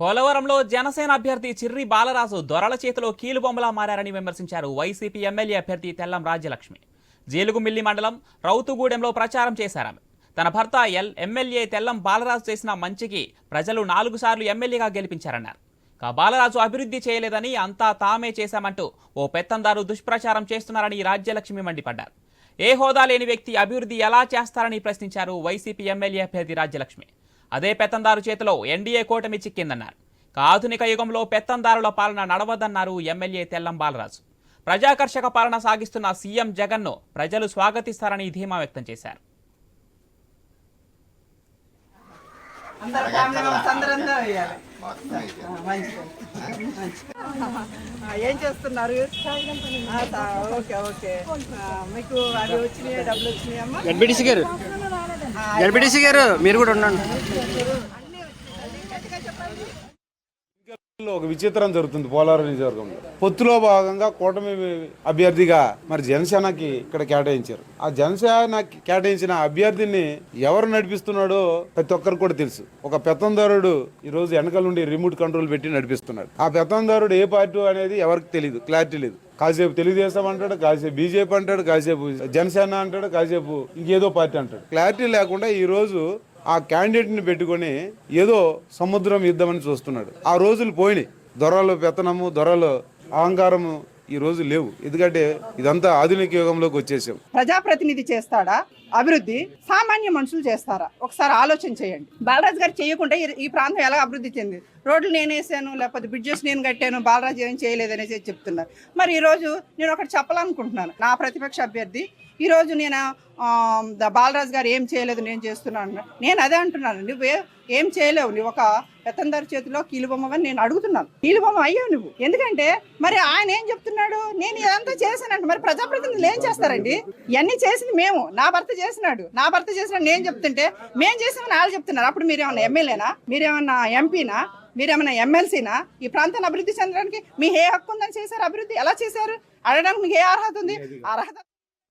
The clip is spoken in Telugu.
పోలవరంలో జనసేన అభ్యర్థి చిర్రి బాలరాజు దొరల చేతిలో కీలుబొమ్మలా మారారని విమర్శించారు వైసీపీ ఎమ్మెల్యే అభ్యర్థి తెల్లం రాజ్యలక్ష్మి. జీలుగుమిల్లి మండలం రౌతుగూడెంలో ప్రచారం చేశారామె తన భర్త ఎల్ ఎమ్మెల్యే తెల్లం బాలరాజు చేసిన మంచికి ప్రజలు నాలుగు సార్లు ఎమ్మెల్యేగా గెలిపించారన్నారు. కా బాలరాజు అభివృద్ధి చేయలేదని అంతా తామే చేశామంటూ ఓ పెత్తందారు దుష్ప్రచారం చేస్తున్నారని రాజ్యలక్ష్మి మండిపడ్డారు. ఏ హోదా లేని వ్యక్తి అభివృద్ధి ఎలా చేస్తారని ప్రశ్నించారు వైసీపీ ఎమ్మెల్యే అభ్యర్థి రాజ్యలక్ష్మి. అదే పెత్తందారు చేతిలో ఎన్డీఏ కూటమి చిక్కిందన్నారు. ఆధునిక యుగంలో పెత్తందారుల పాలన నడవదన్నారు ఎమ్మెల్యే తెల్లం బాలరాజు. ప్రజాకర్షక పాలన సాగిస్తున్న సీఎం జగన్ను ప్రజలు స్వాగతిస్తారని ధీమా వ్యక్తం చేశారు. ఏం చేస్తున్నారు? Okay okay. మీకు అవి వచ్చినాయి? డబ్బులు వచ్చినాయమ్మా ఎన్బిడిసి గారు మీరు కూడా ఉండండి. ఒక విచిత్రం జరుగుతుంది పోలవరం నియోజకవర్గంలో. పొత్తులో భాగంగా కూటమి అభ్యర్థిగా మరి జనసేనకి ఇక్కడ కేటాయించారు. ఆ జనసేన కేటాయించిన అభ్యర్థిని ఎవరు నడిపిస్తున్నాడో ప్రతి ఒక్కరికి కూడా తెలుసు. ఒక పెత్తందారుడు ఈ రోజు వెనకాల నుండి రిమోట్ కంట్రోల్ పెట్టి నడిపిస్తున్నాడు. ఆ పెత్తందారుడు ఏ పార్టీ అనేది ఎవరికి తెలియదు క్లారిటీ లేదు. కాసేపు తెలుగుదేశం అంటాడు కాసేపు బీజేపీ అంటాడు కాసేపు జనసేన అంటాడు కాసేపు ఇంకేదో పార్టీ అంటాడు. క్లారిటీ లేకుండా ఈ రోజు ఆ క్యాండిడేట్ని పెట్టుకొని ఏదో సముద్రం యుద్ధమని చూస్తున్నాడు. ఆ రోజులు పోయినాయి. దొరలు పెత్తనము దొరలు అహంకారము ఈ రోజు లేవు. ఎందుకంటే ఇదంతా ఆధునిక యుగంలోకి వచ్చేసాం. ప్రజాప్రతినిధి చేస్తాడా? అభివృద్ధి సామాన్య మనుషులు చేస్తారా? ఒకసారి ఆలోచన చేయండి. బాలరాజు గారు చేయకుండా ఈ- ప్రాంతం ఎలా అభివృద్ధి చెందింది? రోడ్లు నేను వేసాను లేకపోతే బ్రిడ్జెస్ నేను కట్టాను బాలరాజు ఏం చేయలేదనేసి చెప్తున్నారు. మరి ఈరోజు నేను ఒకటి చెప్పాలనుకుంటున్నాను. నా ప్రతిపక్ష అభ్యర్థి ఈరోజు నేను ద బాలరాజు గారు ఏం చేయలేదు నేను చేస్తున్నాను నేను అదే అంటున్నాను. నువ్వు ఏం చేయలేవు. నువ్వు ఒక పెత్తందారి చేతిలో కీలుబొమ్మని నేను అడుగుతున్నాను. కీలుబొమ్మ అయ్యావు నువ్వు. ఎందుకంటే మరి ఆయన ఏం చెప్తున్నాడు నేను ఇదంతా చేశానంట. మరి ప్రజాప్రతినిధులు ఏం చేస్తారండి? ఇవన్నీ చేసింది మేము. నా భర్త చేసినాడు నా భర్త చేసినాడు నేను చెప్తుంటే మేము చేసామని వాళ్ళు చెప్తున్నారు. అప్పుడు మీరేమన్నా ఎమ్మెల్యేనా? మీరేమన్నా ఎంపీనా? మీరేమన్నా ఎమ్మెల్సీనా? ఈ ప్రాంతాన్ని అభివృద్ధి చెందడానికి మీ ఏ హక్కు ఉందని చేశారు? అభివృద్ధి ఎలా చేశారు? అడగడానికి మీకు ఏ అర్హత ఉంది? అర్హత